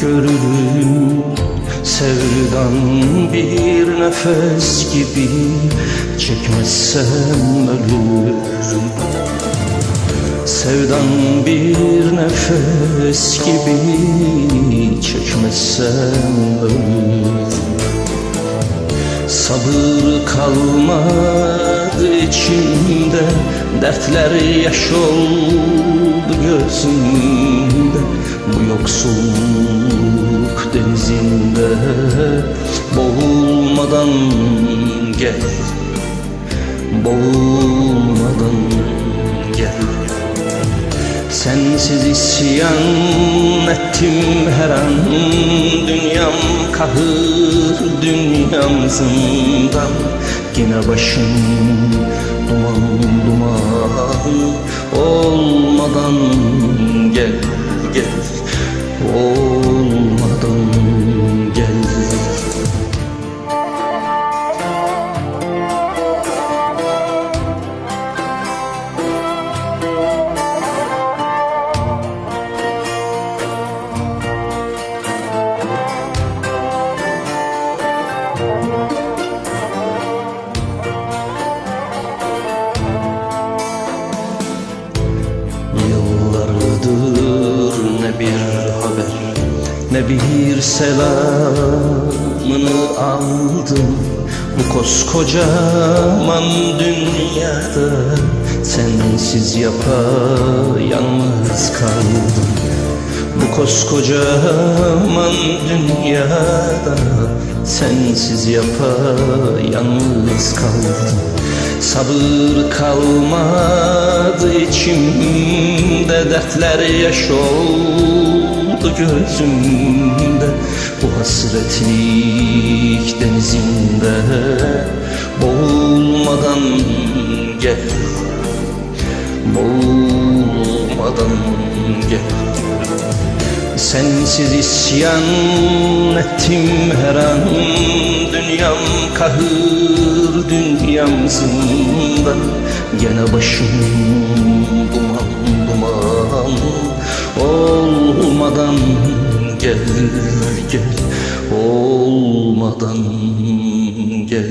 görürüm. Sevdan bir nefes gibi Çekmezsem ölürüm. Sevdan bir nefes gibi Çekmezsem ölürüm. Sabır kalmadı içimde Dertler yaş oldu gözümde yoksulluk denizinde Boğulmadan gel. Boğulmadan gel. Sensiz isyan ettim her an. Dünyam kahır, dünyam zindan. Yine başım duman duman Olmadan gel gel Olmadan gel. Yıllardır ne bir ne bir selamını aldım Bu koskocaman dünyada. Sensiz yapayalnız kaldım Bu koskocaman dünyada. Sensiz yapayalnız kaldım Sabır kalmadı içimde Dertler yaş oldu gözümde Bu hasretlik denizinde Boğulmadan gel Boğulmadan gel. Sensiz isyan ettim her an Dünyam kahır, dünyam zindan Gene başım duman duman olmadan gel gel. Olmadan gel.